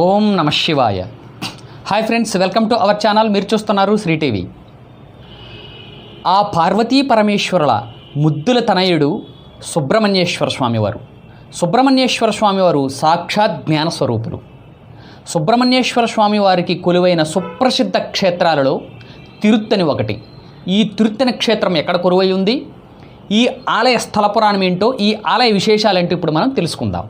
ఓం నమ శివాయ. Hi friends welcome to our channel మీరు చూస్తున్నారు శ్రీటీవీ ఆ పార్వతీ పరమేశ్వరుల ముద్దుల తనయుడు సుబ్రహ్మణ్యేశ్వర స్వామివారు. సుబ్రహ్మణ్యేశ్వర స్వామివారు సాక్షాత్ జ్ఞాన స్వరూపులు. సుబ్రహ్మణ్యేశ్వర స్వామివారికి కొలువైన సుప్రసిద్ధ క్షేత్రాలలో తిరుత్తని ఒకటి. ఈ తిరుత్తని క్షేత్రం ఎక్కడ కొలువై ఉంది? ఈ ఆలయ స్థల పురాణం ఏంటో ఈ ఆలయ విశేషాలేంటో ఇప్పుడు మనం తెలుసుకుందాం.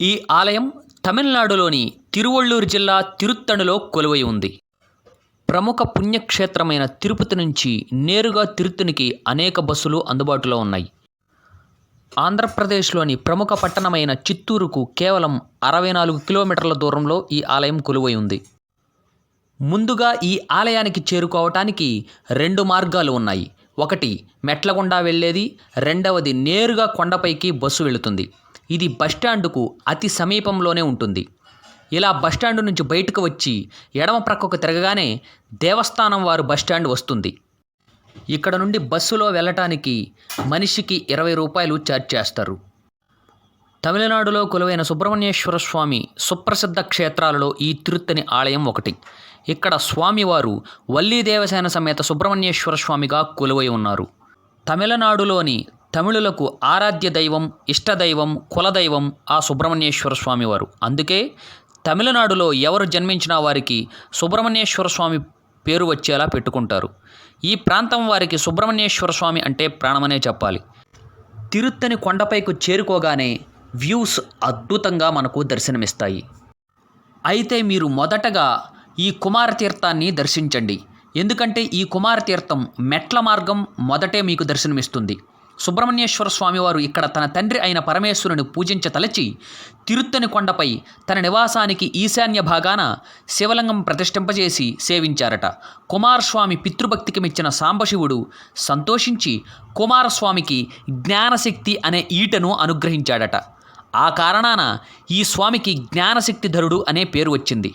ఈ ఆలయం తమిళనాడులోని తిరువళ్ళూరు జిల్లా తిరుత్తణులో కొలువై ఉంది. ప్రముఖ పుణ్యక్షేత్రమైన తిరుపతి నుంచి నేరుగా తిరుత్తునికి అనేక బస్సులు అందుబాటులో ఉన్నాయి. ఆంధ్రప్రదేశ్లోని ప్రముఖ పట్టణమైన చిత్తూరుకు కేవలం అరవై నాలుగు కిలోమీటర్ల దూరంలో ఈ ఆలయం కొలువై ఉంది. ముందుగా ఈ ఆలయానికి చేరుకోవటానికి రెండు మార్గాలు ఉన్నాయి. ఒకటి మెట్ల గుండా వెళ్ళేది రెండవది నేరుగా కొండపైకి బస్సు వెళుతుంది. ఇది బస్టాండుకు అతి సమీపంలోనే ఉంటుంది. ఇలా బస్టాండ్ నుంచి బయటకు వచ్చి ఎడమ ప్రక్కకు తిరగగానే దేవస్థానం వారు బస్టాండ్ వస్తుంది. ఇక్కడ నుండి బస్సులో వెళ్ళటానికి మనిషికి ఇరవై రూపాయలు ఛార్జ్ చేస్తారు. తమిళనాడులో కొలువైన సుబ్రహ్మణ్యేశ్వర స్వామి సుప్రసిద్ధ క్షేత్రాలలో ఈ తిరుత్తని ఆలయం ఒకటి. ఇక్కడ స్వామివారు వల్లీ దేవసేన సమేత సుబ్రహ్మణ్యేశ్వర స్వామిగా కొలువై ఉన్నారు. తమిళనాడులోని తమిళులకు ఆరాధ్య దైవం ఇష్టదైవం కులదైవం ఆ సుబ్రహ్మణ్యేశ్వర స్వామివారు అందుకే తమిళనాడులో ఎవరు జన్మించిన వారికి సుబ్రహ్మణ్యేశ్వర స్వామి పేరు వచ్చేలా పెట్టుకుంటారు. ఈ ప్రాంతం వారికి సుబ్రహ్మణ్యేశ్వర స్వామి అంటే ప్రాణమనే చెప్పాలి. తిరుత్తని కొండపైకి చేరుకోగానే వ్యూస్ అద్భుతంగా మనకు దర్శనమిస్తాయి. అయితే మీరు మొదటగా ఈ కుమార తీర్థాన్ని దర్శించండి. ఎందుకంటే ఈ కుమార తీర్థం మెట్ల మార్గం మొదటే మీకు దర్శనమిస్తుంది. సుబ్రహ్మణ్యేశ్వర స్వామివారు ఇక్కడ తన తండ్రి అయిన పరమేశ్వరుని పూజించతలచి తిరుత్తని కొండపై తన నివాసానికి ఈశాన్య భాగాన శివలింగం ప్రతిష్ఠింపజేసి సేవించారట. కుమారస్వామి పితృభక్తికి మెచ్చిన సాంబశివుడు సంతోషించి కుమారస్వామికి జ్ఞానశక్తి అనే ఈటను అనుగ్రహించాడట. ఆ కారణాన ఈ స్వామికి జ్ఞానశక్తిధరుడు అనే పేరు వచ్చింది.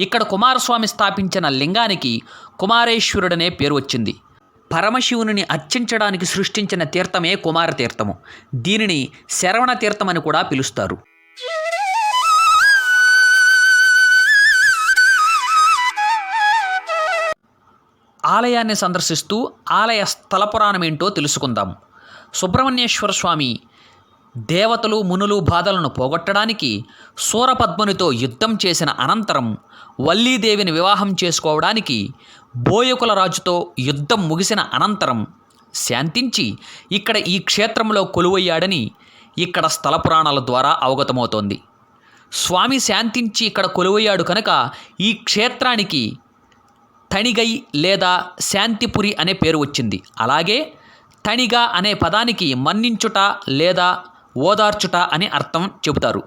ఇక్కడ కుమారస్వామి స్థాపించిన లింగానికి కుమారేశ్వరుడనే పేరు వచ్చింది. పరమశివుని అర్చించడానికి సృష్టించిన తీర్థమే కుమార తీర్థము. దీనిని శరవణ తీర్థం అని కూడా పిలుస్తారు. ఆలయాన్ని సందర్శిస్తూ ఆలయ స్థల పురాణం ఏంటో తెలుసుకుందాం. సుబ్రహ్మణ్యేశ్వర స్వామి దేవతలు మునులు బాధలను పోగొట్టడానికి సూరపద్మునితో యుద్ధం చేసిన అనంతరం వల్లీదేవిని వివాహం చేసుకోవడానికి బోయకుల రాజుతో యుద్ధం ముగిసిన అనంతరం శాంతించి ఇక్కడ ఈ క్షేత్రంలో కొలువయ్యాడని ఇక్కడ స్థల పురాణాల ద్వారా అవగతమవుతోంది. స్వామి శాంతించి ఇక్కడ కొలువయ్యాడు కనుక ఈ క్షేత్రానికి తణిగై లేదా శాంతిపురి అనే పేరు వచ్చింది. అలాగే తణిగ అనే పదానికి మన్నించుట లేదా ఓదార్చుట అని అర్థం చెబుతారు.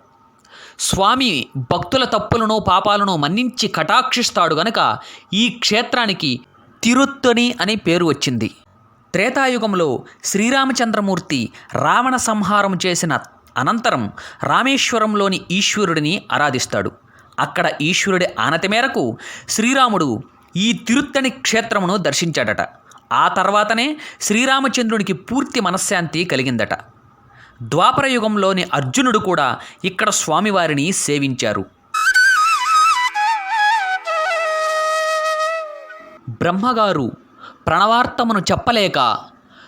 స్వామి భక్తుల తప్పులను పాపాలను మన్నించి కటాక్షిస్తాడు గనక ఈ క్షేత్రానికి తిరుత్తని అనే పేరు వచ్చింది. త్రేతాయుగంలో శ్రీరామచంద్రమూర్తి రావణ సంహారం చేసిన అనంతరం రామేశ్వరంలోని ఈశ్వరుడిని ఆరాధిస్తాడు. అక్కడ ఈశ్వరుడి ఆనతి మేరకు శ్రీరాముడు ఈ తిరుత్తని క్షేత్రమును దర్శించాడట. ఆ తర్వాతనే శ్రీరామచంద్రునికి పూర్తి మనశ్శాంతి కలిగిందట. ద్వాపరయుగంలోని అర్జునుడు కూడా ఇక్కడ స్వామివారిని సేవించారు. బ్రహ్మగారు ప్రణవార్థమును చెప్పలేక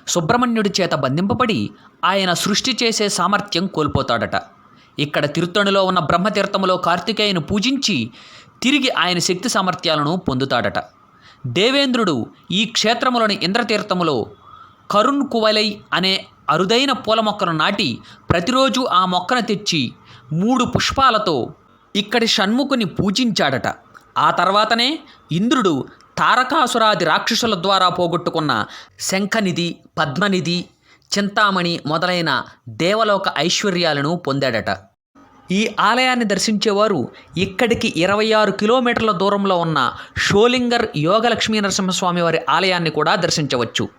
సుబ్రహ్మణ్యుడి చేత బంధింపబడి ఆయన సృష్టి చేసే సామర్థ్యం కోల్పోతాడట. ఇక్కడ తిరుత్తణిలో ఉన్న బ్రహ్మతీర్థములో కార్తికేయను పూజించి తిరిగి ఆయన శక్తి సామర్థ్యాలను పొందుతాడట. దేవేంద్రుడు ఈ క్షేత్రములోని ఇంద్రతీర్థములో కరుణ్ కువలై అనే అరుదైన పూల మొక్కను నాటి ప్రతిరోజు ఆ మొక్కను తెచ్చి మూడు పుష్పాలతో ఇక్కడి షణ్ముఖుని పూజించాడట. ఆ తర్వాతనే ఇంద్రుడు తారకాసురాది రాక్షసుల ద్వారా పోగొట్టుకున్న శంఖనిధి పద్మనిధి చింతామణి మొదలైన దేవలోక ఐశ్వర్యాలను పొందాడట. ఈ ఆలయాన్ని దర్శించేవారు ఇక్కడికి ఇరవై ఆరు కిలోమీటర్ల దూరంలో ఉన్న షోలింగర్ యోగలక్ష్మీ నరసింహస్వామి వారి ఆలయాన్ని కూడా దర్శించవచ్చు.